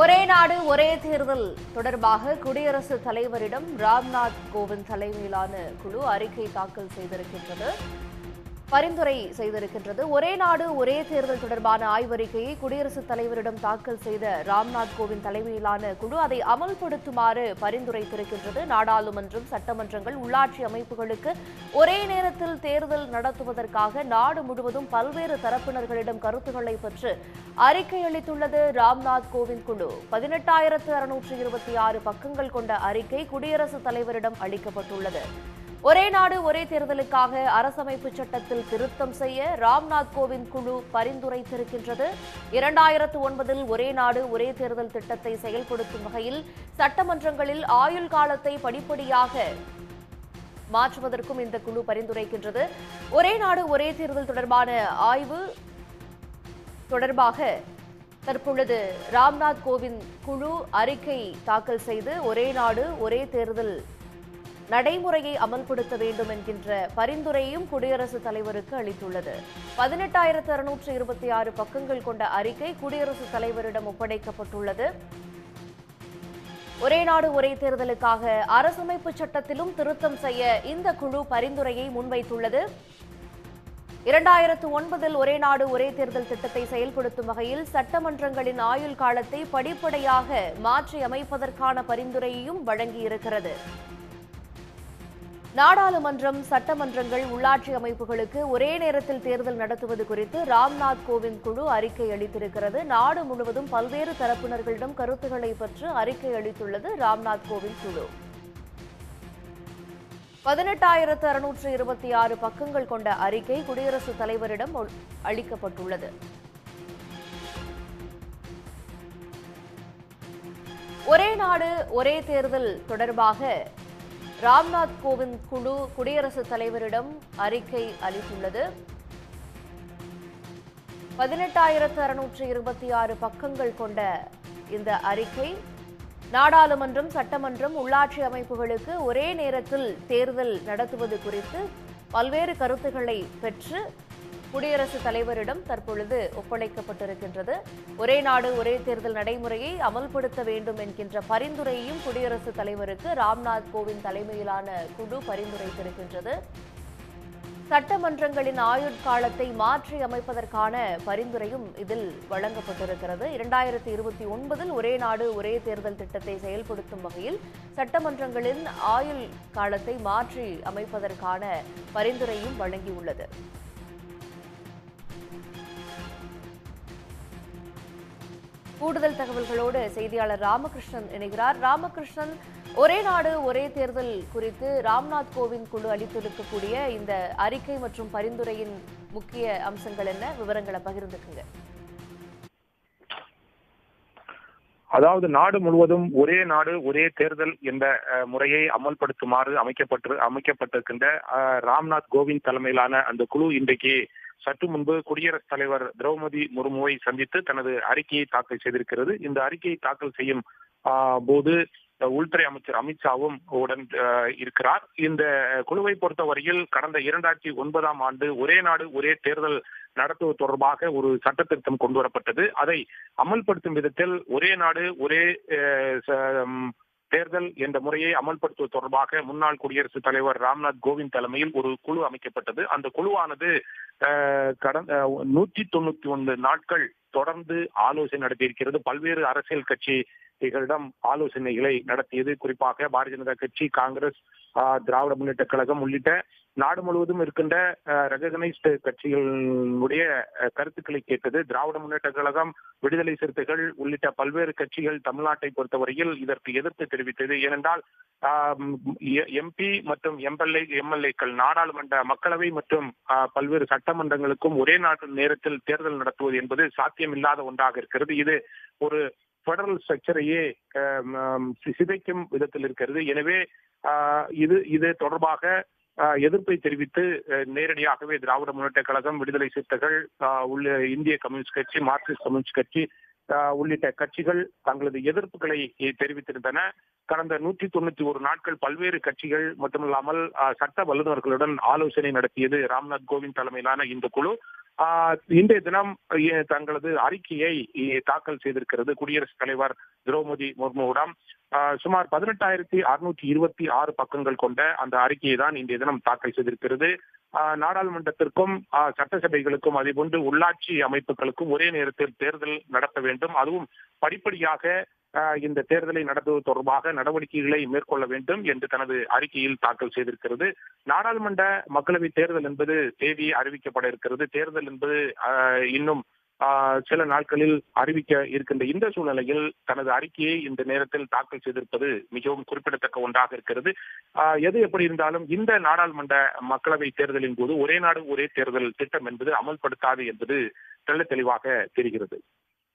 ஒரே நாடு ஒரே தேர்தல் தொடர்பாக குடியரசுத் தலைவரிடம் ராம்நாத் கோவிந்த் தலைமையிலான குழு அறிக்கை தாக்கல் செய்திருக்கின்றது. பரிந்துரை செய்திருக்கின்றது. ஒரே நாடு ஒரே தேர்தல் தொடர்பான ஆய்வறிக்கையை குடியரசுத் தலைவரிடம் தாக்கல் செய்த ராம்நாத் கோவிந்த் தலைமையிலான குழு அதை அமல்படுத்துமாறு பரிந்துரைத்திருக்கின்றது. நாடாளுமன்றம் சட்டமன்றங்கள் உள்ளாட்சி அமைப்புகளுக்கு ஒரே நேரத்தில் தேர்தல் நடத்துவதற்காக நாடு முழுவதும் பல்வேறு தரப்பினர்களிடம் கருத்துக்களை பெற்று அறிக்கை அளித்துள்ளது ராம்நாத் கோவிந்த் குழு. பதினெட்டாயிரத்து அறுநூற்று இருபத்தி ஆறு பக்கங்கள் கொண்ட அறிக்கை குடியரசுத் தலைவரிடம் அளிக்கப்பட்டுள்ளது. ஒரே நாடு ஒரே தேர்தலுக்காக அரசமைப்பு சட்டத்தில் திருத்தம் செய்ய ராம்நாத் கோவிந்த் குழு பரிந்துரைத்திருக்கின்றது. இரண்டாயிரத்து ஒன்பதில் ஒரே நாடு ஒரே தேர்தல் திட்டத்தை செயல்படுத்தும் வகையில் சட்டமன்றங்களில் ஆயுள் காலத்தை படிப்படியாக மாற்றுவதற்கும் இந்த குழு பரிந்துரைக்கின்றது. ஒரே நாடு ஒரே தேர்தல் தொடர்பான ஆய்வு தொடர்பாக தற்பொழுது ராம்நாத் கோவிந்த் குழு அறிக்கை தாக்கல் செய்து ஒரே நாடு ஒரே தேர்தல் நடைமுறையை அமல்படுத்த வேண்டும் என்கின்ற பரிந்துரையும் குடியரசுத் தலைவருக்கு அளித்துள்ளது. பதினெட்டாயிரத்து அறுநூற்று இருபத்தி ஆறு பக்கங்கள் கொண்ட அறிக்கை குடியரசுத் தலைவரிடம் ஒப்படைக்கப்பட்டுள்ளது. ஒரே நாடு ஒரே தேர்தலுக்காக அரசமைப்பு சட்டத்திலும் திருத்தம் செய்ய இந்த குழு பரிந்துரையை முன்வைத்துள்ளது. இரண்டாயிரத்து ஒன்பதில் ஒரே நாடு ஒரே தேர்தல் திட்டத்தை செயல்படுத்தும் வகையில் சட்டமன்றங்களின் ஆயுள் காலத்தை படிப்படியாக மாற்றி அமைப்பதற்கான பரிந்துரையையும் வழங்கியிருக்கிறது. நாடாளுமன்றம் சட்டமன்றங்கள் உள்ளாட்சி அமைப்புகளுக்கு ஒரே நேரத்தில் தேர்தல் நடத்துவது குறித்து ராம்நாத் கோவிந்த் குழு அறிக்கை அளித்திருக்கிறது. நாடு முழுவதும் பல்வேறு தரப்பினர்களிடம் கருத்துக்களை பெற்று அறிக்கை அளித்துள்ளது ராம்நாத் கோவிந்த் குழு. பதினெட்டாயிரத்து அறுநூற்று இருபத்தி ஆறு பக்கங்கள் கொண்ட அறிக்கை குடியரசுத் தலைவரிடம் அளிக்கப்பட்டுள்ளது. ஒரே நாடு ஒரே தேர்தல் தொடர்பாக ராம்நாத் கோவிந்த் குழு குடியரசுத் தலைவரிடம் அறிக்கை அளித்துள்ளது. பதினெட்டாயிரத்து அறுநூற்று இருபத்தி ஆறு பக்கங்கள் கொண்ட இந்த அறிக்கை நாடாளுமன்றம் சட்டமன்றம் உள்ளாட்சி அமைப்புகளுக்கு ஒரே நேரத்தில் தேர்தல் நடத்துவது குறித்து பல்வேறு கருத்துக்களை பெற்று குடியரசுத் தலைவரிடம் தற்பொழுது ஒப்படைக்கப்பட்டிருக்கின்றது. ஒரே நாடு ஒரே தேர்தல் நடைமுறையை அமல்படுத்த வேண்டும் என்கின்ற பரிந்துரையையும் குடியரசுத் தலைவருக்கு ராம்நாத் கோவிந்த் தலைமையிலான குழு பரிந்துரைத்திருக்கின்றது. சட்டமன்றங்களின் ஆயுட்காலத்தை மாற்றி அமைப்பதற்கான பரிந்துரையும் இதில் வழங்கப்பட்டிருக்கிறது. இரண்டாயிரத்தி இருபத்தி ஒன்பதில் ஒரே நாடு ஒரே தேர்தல் திட்டத்தை செயல்படுத்தும் வகையில் சட்டமன்றங்களின் ஆயுள் காலத்தை மாற்றி அமைப்பதற்கான பரிந்துரையும் வழங்கியுள்ளது. கூடுதல் தகவல்களோடு செய்தியாளர் ராமகிருஷ்ணன் இணைகிறார். ராமகிருஷ்ணன் ஒரே நாடு ஒரே தேர்தல் குறித்து ராம்நாத் கோவிந்த் குழு அளித்திருக்கக்கூடிய இந்த அறிக்கை மற்றும் பரிந்துரையின் முக்கிய அம்சங்கள் என்ன? விவரங்களை பகிர்ந்துக்குங்க. அதாவது நாடு முழுவதும் ஒரே நாடு ஒரே தேர்தல் என்ற முறையை அமல்படுத்துமாறு அமைக்கப்பட்டு அமைக்கப்பட்டிருக்கின்ற ராம்நாத் கோவிந்த் தலைமையிலான அந்த குழு இன்றைக்கு சற்று முன்பு குடியரசுத் தலைவர் திரௌபதி முர்முவை சந்தித்து தனது அறிக்கையை தாக்கல் செய்திருக்கிறது. இந்த அறிக்கையை தாக்கல் செய்யும் போது உள்துறை அமைச்சர் அமித்ஷாவும் உடன் இருக்கிறார். இந்த குழுவை பொறுத்தவரையில் கடந்த இரண்டாயிரத்தி ஒன்பதாம் ஆண்டு ஒரே நாடு ஒரே தேர்தல் நடத்துவது தொடர்பாக ஒரு சட்ட திருத்தம் கொண்டு வரப்பட்டது அதை அமல்படுத்தும் விதத்தில் ஒரே நாடு ஒரே தேர்தல் என்ற முறையை அமல்படுத்துவது தொடர்பாக முன்னாள் குடியரசுத் தலைவர் ராம்நாத் கோவிந்த் தலைமையில் ஒரு குழு அமைக்கப்பட்டது. அந்த குழுவானது கடந்த நூற்றி தொண்ணூத்தி ஒன்று நாட்கள் தொடர்ந்து ஆலோசனை நடத்தியிருக்கிறது. பல்வேறு அரசியல் கட்சிகளிடம் ஆலோசனைகளை நடத்தியது. குறிப்பாக பாரதிய ஜனதா கட்சி காங்கிரஸ் ஆஹ், திராவிட முன்னேற்ற கழகம் உள்ளிட்ட நாடு முழுவதும் இருக்கின்ற ரெகனைஸ்டு கட்சிகளுடைய கருத்துக்களை கேட்டது திராவிட முன்னேற்ற கழகம் விடுதலை சிறுத்தைகள் உள்ளிட்ட பல்வேறு கட்சிகள் தமிழ்நாட்டை பொறுத்தவரையில் இதற்கு எதிர்ப்பு தெரிவித்தது. ஏனென்றால் எம்பி மற்றும் எம்எல்ஏ எம்எல்ஏக்கள் நாடாளுமன்ற மக்களவை மற்றும் ஆஹ், பல்வேறு சட்டமன்றங்களுக்கும் ஒரே நாட்டு நேரத்தில் தேர்தல் நடத்துவது என்பது சாத்தியமில்லாத ஒன்றாக இருக்கிறது. இது ஒரு பெடரல் ஸ்ட்ரக்சரையே சிதைக்கும் விதத்தில் இருக்கிறது. எனவே இது இது தொடர்பாக எதிர்ப்பை தெரிவித்து நேரடியாகவே திராவிட முன்னேற்ற கழகம் விடுதலை சிறுத்தைகள் உள்ள இந்திய கம்யூனிஸ்ட் கட்சி மார்க்சிஸ்ட் கம்யூனிஸ்ட் கட்சி ஆஹ், உள்ளிட்ட கட்சிகள் தங்களது எதிர்ப்புகளை தெரிவித்திருந்தன. கடந்த நூற்றி தொண்ணூத்தி ஒரு நாட்கள் பல்வேறு கட்சிகள் மட்டுமில்லாமல் சட்ட வல்லுநர்களுடன் ஆலோசனை நடத்தியது ராம்நாத் கோவிந்த் தலைமையிலான இந்த குழு. இன்றைய தினம் தங்களது அறிக்கையை தாக்கல் செய்திருக்கிறது குடியரசுத் தலைவர் திரௌபதி முர்முவிடம். ஆஹ், சுமார் பதினெட்டாயிரத்தி அறுநூற்றி இருபத்தி ஆறு பக்கங்கள் கொண்ட அந்த அறிக்கையை தான் இன்றைய தினம் தாக்கல் செய்திருக்கிறது. ஆஹ், நாடாளுமன்றத்திற்கும் ஆஹ், சட்டசபைகளுக்கும் அதேபோன்று உள்ளாட்சி அமைப்புகளுக்கும் ஒரே நேரத்தில் தேர்தல் நடத்த வேண்டும். அதுவும் படிப்படியாக இந்த தேர்தலை நடத்துவது தொடர்பாக நடவடிக்கைகளை மேற்கொள்ள வேண்டும் என்று தனது அறிக்கையில் தாக்கல் செய்திருக்கிறது. நாடாளுமன்ற மக்களவை தேர்தல் என்பது தேதி அறிவிக்கப்பட இருக்கிறது. தேர்தல் என்பது இன்னும் சில நாட்களில் அறிவிக்க இருக்கின்ற இந்த சூழ்நிலையில் தனது அறிக்கையை இந்த நேரத்தில் தாக்கல் செய்திருப்பது மிகவும் குறிப்பிடத்தக்க ஒன்றாக இருக்கிறது. எது எப்படி இருந்தாலும் இந்த நாடாளுமன்ற மக்களவை தேர்தலின் போது ஒரே நாடு ஒரே தேர்தல் திட்டம் என்பது அமல்படுத்தாது என்பது தெள்ள தெளிவாக தெரிகிறது.